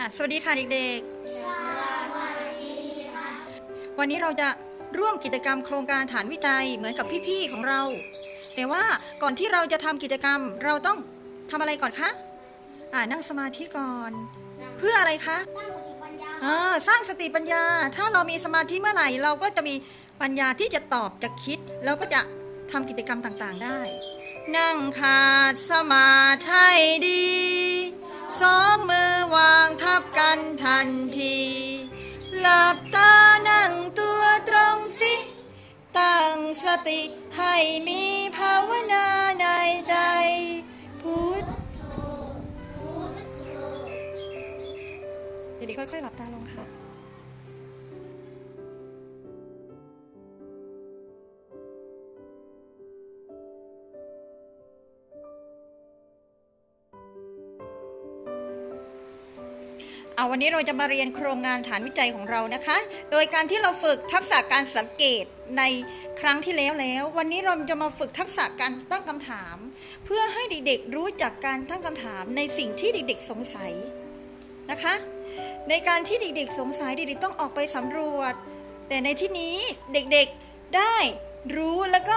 อะสวัสดีค่ะเด็กๆวันนี้เราจะร่วมกิจกรรมโครงการฐานวิจัยเหมือนกับพี่ๆของเรา แต่ว่าก่อนที่เราจะทำกิจกรรมเราต้องทำอะไรก่อนคะ อ่านั่งสมาธิก่อน เพื่ออะไรคะตั้งปฏิปัญญาอ่าสร้างสติปัญญา ถ้าเรามีสมาธิเมื่อไหร่ เราก็จะมีปัญญาที่จะตอบจะคิดแล้วก็จะทำกิจกรรมต่างๆได้ นั่งขาดสมาธิดี ทันที หลับตานั่งตัวตรงสิ ตั้งสติให้มีภาวนาในใจ พุทธเดี๋ยวค่อยๆ หลับตาลงค่ะ เอาวันนี้เราจะมาเรียนโครงงานฐานวิจัยของเรานะคะ โดยการที่เราฝึกทักษะการสังเกตในครั้งที่แล้วแล้ว วันนี้เราจะมาฝึกทักษะการตั้งคำถาม เพื่อให้เด็กๆรู้จักการตั้งคำถามในสิ่งที่เด็กๆสงสัยนะคะ ในการที่เด็กๆสงสัยเด็กๆต้องออกไปสำรวจ แต่ในที่นี้เด็กๆได้รู้แล้วก็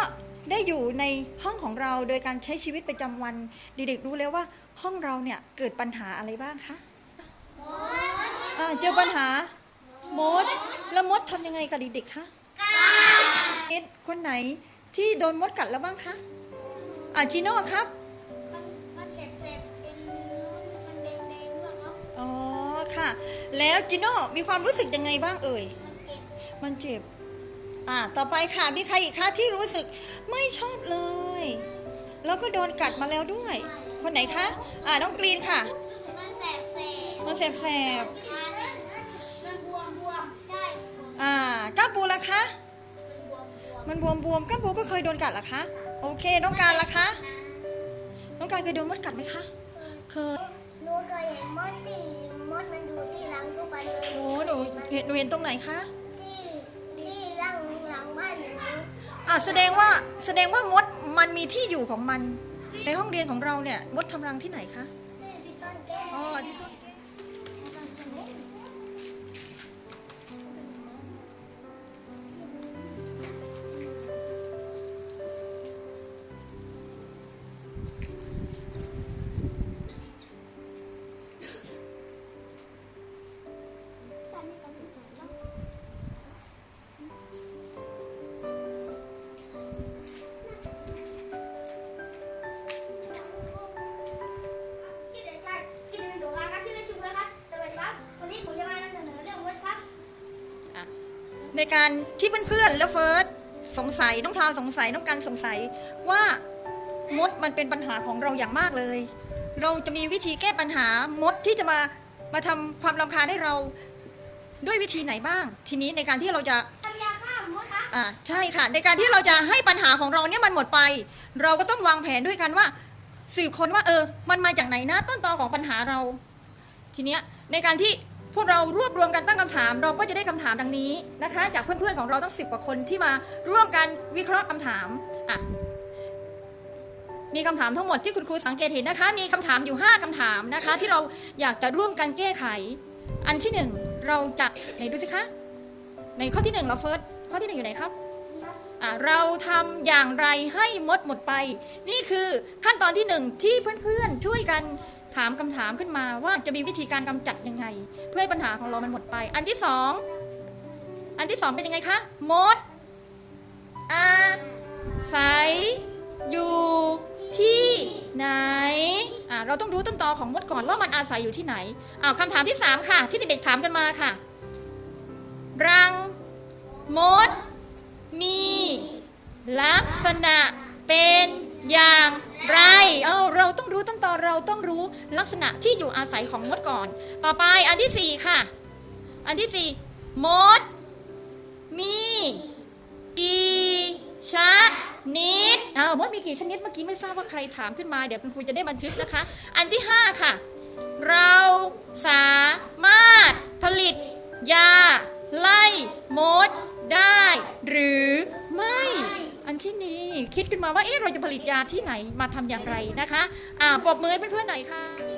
ได้อยู่ในห้องของเราโดยการใช้ชีวิตประจำวันเด็กๆรู้แล้วว่าห้องเราเนี่ยเกิดปัญหาอะไรบ้างคะ อ่าเจอปัญหามด แล้วมดทำยังไงกับเด็กๆคะกัดคนไหนที่โดนมดกัดแล้วบ้างคะอ่าจีโน่ครับมันมันเสร็จเสร็จเป็นมันแดงแดงๆด้วยครับอ๋อค่ะ แล้วจีโน่มีความรู้สึกยังไงบ้างเอ่ยมันเจ็บมันเจ็บ อ่า ต่อไปค่ะ มีใครอีกคะที่รู้สึกไม่ชอบเลย แล้วก็โดนกัดมาแล้วด้วย คนไหนคะ อ่า น้องกรีนค่ะมันแสบ แสบมันแสบมันบวมบวมใช่บวมๆอ่าก้าปูล่ะคะ มันบวมบวมมันบวมบวมๆก้าปูก็เคยโดนกัดเหรอคะ โอเค น้องการล่ะคะ น้องการเคยโดนมดกัดไหมคะ เคยหนูเคยเห็นมดที่มดมันอยู่ที่หลังตู้ไปเลยโอ้หนูเห็นหนูเห็นตรงไหนคะ ที่ที่หลังหลังบ้านหนูอ่าแสดงว่าแสดงว่ามดมันมีที่อยู่ของมัน ในห้องเรียนของเราเนี่ยมดทำรังที่ไหนคะที่ต้นแก้วอ๋อที่ต้นชื่ ในการที่เพื่อนๆแล้วเฟิร์สสงสัยน้องพราวสงสัยน้องกันสงสัยว่ามดมันเป็นปัญหาของเราอย่างมากเลย เราจะมีวิธีแก้ปัญหามดที่จะมามาทำความรำคาญให้เราด้วยวิธีไหนบ้าง ทีนี้ในการที่เราจะทำยาฆ่ามดครับอ่าใช่ค่ะ ในการที่เราจะให้ปัญหาของเราเนี่ยมันหมดไป เราก็ต้องวางแผนด้วยกันว่า สืบค้นว่าเออ มันมาจากไหนนะต้นตอของปัญหาเรา ทีเนี้ยในการที่ พวกเรารวบรวมกันตั้งคำถาม เราก็จะได้คำถามดังนี้นะคะ จากเพื่อนๆของเราตั้งสิบกว่าคนที่มาร่วมกันวิเคราะห์คำถามอะมีคำถามทั้งหมดที่คุณครูสังเกตเห็นนะคะ มีคำถามอยู่ 5คำถามนะคะ ที่เราอยากจะร่วมกันแก้ไข อันที่หนึ่งเราจะไหนดูสิคะในข้อที่หนึ่งเราเฟิร์สข้อที่หนึ่งอยู่ไหนครับเราทำอย่างไรให้มดหมดไป นี่คือขั้นตอนที่หนึ่งที่เพื่อนๆช่วยกัน ถามคำถามขึ้นมาว่าจะมีวิธีการกำจัดยังไง เพื่อให้ปัญหาของเรามันหมดไป อันที่สองอันที่สองเป็นยังไงคะมดอาศัยอยู่ที่ไหนอะเราต้องรู้ต้นตอของมดก่อนว่ามันอาศัยอยู่ที่ไหนอ้าวคำถามที่สามค่ะ ที่เด็กๆถามกันมาค่ะ รังมด มี ลักษณะ เราต้องรู้ลักษณะที่อยู่อาศัยของมดก่อน ต่อไปอันที่สี่ค่ะ อันที่สี่มด มีกี่ชนิดอ้าวมดมีกี่ชนิดเมื่อกี้ไม่ทราบว่าใครถามขึ้นมา เดี๋ยวคุณครูจะได้บันทึกนะคะ อันที่ห้าค่ะ เราสามารถผลิตยาไล่ ที่นี่ คิดขึ้นมาว่าเอ๊ะเราจะผลิตยาที่ไหนมาทำอย่างไรนะคะอ่าปรบมือให้เพื่อนๆหน่อยค่ะ